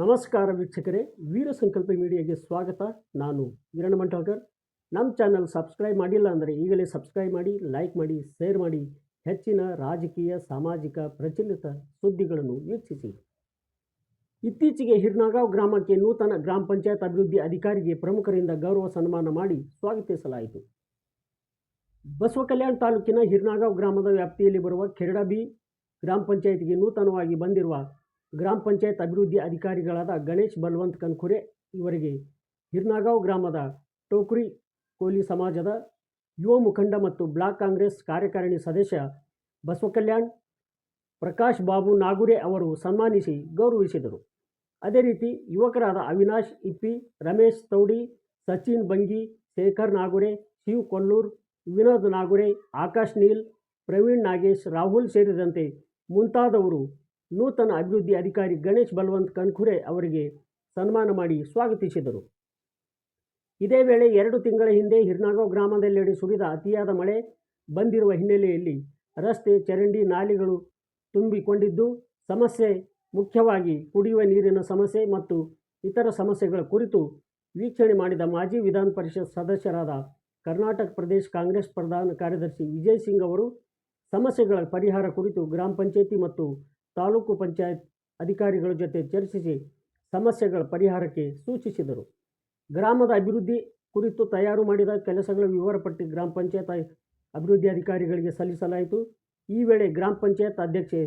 ನಮಸ್ಕಾರ ವೀಕ್ಷಕರೇ, ವೀರ ಸಂಕಲ್ಪ ಮೀಡಿಯಾಗೆ ಸ್ವಾಗತ. ನಾನು ವೀರಣ್ಣ ಮಂಟೋಕರ್ ನಮ್ಮ ಚಾನಲ್ ಸಬ್ಸ್ಕ್ರೈಬ್ ಮಾಡಿಲ್ಲ ಅಂದರೆ ಈಗಲೇ ಸಬ್ಸ್ಕ್ರೈಬ್ ಮಾಡಿ, ಲೈಕ್ ಮಾಡಿ, ಶೇರ್ ಮಾಡಿ. ಹೆಚ್ಚಿನ ರಾಜಕೀಯ, ಸಾಮಾಜಿಕ, ಪ್ರಚಲಿತ ಸುದ್ದಿಗಳನ್ನು ವೀಕ್ಷಿಸಿ. ಇತ್ತೀಚೆಗೆ ಹಿರ್ನಾಗಾಂವ್ ಗ್ರಾಮಕ್ಕೆ ನೂತನ ಗ್ರಾಮ ಪಂಚಾಯತ್ ಅಭಿವೃದ್ಧಿ ಅಧಿಕಾರಿಗೆ ಪ್ರಮುಖರಿಂದ ಗೌರವ ಸನ್ಮಾನ ಮಾಡಿ ಸ್ವಾಗತಿಸಲಾಯಿತು. ಬಸವ ಕಲ್ಯಾಣ ತಾಲೂಕಿನ ಹಿರ್ನಾಗಾಂವ್ ಗ್ರಾಮದ ವ್ಯಾಪ್ತಿಯಲ್ಲಿ ಬರುವ ಕೆರಡಬಿ ಗ್ರಾಮ ಪಂಚಾಯತ್ಗೆ ನೂತನವಾಗಿ ಬಂದಿರುವ ಗ್ರಾಮ ಪಂಚಾಯತ್ ಅಭಿವೃದ್ಧಿ ಅಧಿಕಾರಿಗಳಾದ ಗಣೇಶ್ ಬಲ್ವಂತ್ ಕನ್ಕುರೆ ಇವರಿಗೆ ಹಿರ್ನಾಗಾಂವ್ ಗ್ರಾಮದ ಟೋಕ್ರಿ ಕೋಲಿ ಸಮಾಜದ ಯುವ ಮುಖಂಡ ಮತ್ತು ಬ್ಲಾಕ್ ಕಾಂಗ್ರೆಸ್ ಕಾರ್ಯಕಾರಿಣಿ ಸದಸ್ಯ ಬಸವ ಕಲ್ಯಾಣ್ ಪ್ರಕಾಶ್ ಬಾಬು ನಾಗುರೆ ಅವರು ಸನ್ಮಾನಿಸಿ ಗೌರವಿಸಿದರು. ಅದೇ ರೀತಿ ಯುವಕರಾದ ಅವಿನಾಶ್, ಇಪ್ಪಿ, ರಮೇಶ್ ತೌಡಿ, ಸಚಿನ್ ಬಂಗಿ, ಶೇಖರ್ ನಾಗುರೆ, ಶಿವ್ ಕೊಲ್ಲೂರ್, ವಿನೋದ್ ನಾಗುರೆ, ಆಕಾಶ್ ನೀಲ್, ಪ್ರವೀಣ್ ನಾಗೇಶ್, ರಾಹುಲ್ ಸೇರಿದಂತೆ ಮುಂತಾದವರು ನೂತನ ಅಭಿವೃದ್ಧಿ ಅಧಿಕಾರಿ ಗಣೇಶ್ ಬಲ್ವಂತ್ ಕನ್ಖುರೆ ಅವರಿಗೆ ಸನ್ಮಾನ ಮಾಡಿ ಸ್ವಾಗತಿಸಿದರು. ಇದೇ ವೇಳೆ ಎರಡು ತಿಂಗಳ ಹಿಂದೆ ಹಿರ್ನಾಗೋ ಗ್ರಾಮದಲ್ಲೆಡೆ ಸುರಿದ ಅತಿಯಾದ ಮಳೆ ಬಂದಿರುವ ಹಿನ್ನೆಲೆಯಲ್ಲಿ ರಸ್ತೆ, ಚರಂಡಿ, ನಾಲಿಗಳು ತುಂಬಿಕೊಂಡಿದ್ದು, ಸಮಸ್ಯೆ ಮುಖ್ಯವಾಗಿ ಕುಡಿಯುವ ನೀರಿನ ಸಮಸ್ಯೆ ಮತ್ತು ಇತರ ಸಮಸ್ಯೆಗಳ ಕುರಿತು ವೀಕ್ಷಣೆ ಮಾಡಿದ ಮಾಜಿ ವಿಧಾನ ಪರಿಷತ್ ಸದಸ್ಯರಾದ ಕರ್ನಾಟಕ ಪ್ರದೇಶ ಕಾಂಗ್ರೆಸ್ ಪ್ರಧಾನ ಕಾರ್ಯದರ್ಶಿ ವಿಜಯ್ ಸಿಂಗ್ ಅವರು, ಸಮಸ್ಯೆಗಳ ಪರಿಹಾರ ಕುರಿತು ಗ್ರಾಮ ಪಂಚಾಯಿತಿ ಮತ್ತು ತಾಲೂಕು ಪಂಚಾಯತ್ ಅಧಿಕಾರಿಗಳ ಜೊತೆ ಚರ್ಚಿಸಿ ಸಮಸ್ಯೆಗಳ ಪರಿಹಾರಕ್ಕೆ ಸೂಚಿಸಿದರು. ಗ್ರಾಮದ ಅಭಿವೃದ್ಧಿ ಕುರಿತು ತಯಾರು ಮಾಡಿದ ಕೆಲಸಗಳ ವಿವರ ಪಟ್ಟಿ ಗ್ರಾಮ ಪಂಚಾಯತ್ ಅಭಿವೃದ್ಧಿ ಅಧಿಕಾರಿಗಳಿಗೆ ಸಲ್ಲಿಸಲಾಯಿತು. ಈ ವೇಳೆ ಗ್ರಾಮ ಪಂಚಾಯತ್ ಅಧ್ಯಕ್ಷೆ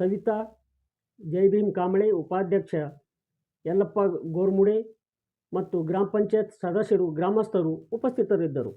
ಸವಿತಾ ಜೈಭೀಮ್ ಕಾಂಬಳೆ ಉಪಾಧ್ಯಕ್ಷ ಯಲ್ಲಪ್ಪ ಗೋರ್ಮುಡೆ ಮತ್ತು ಗ್ರಾಮ ಪಂಚಾಯತ್ ಸದಸ್ಯರು, ಗ್ರಾಮಸ್ಥರು ಉಪಸ್ಥಿತರಿದ್ದರು.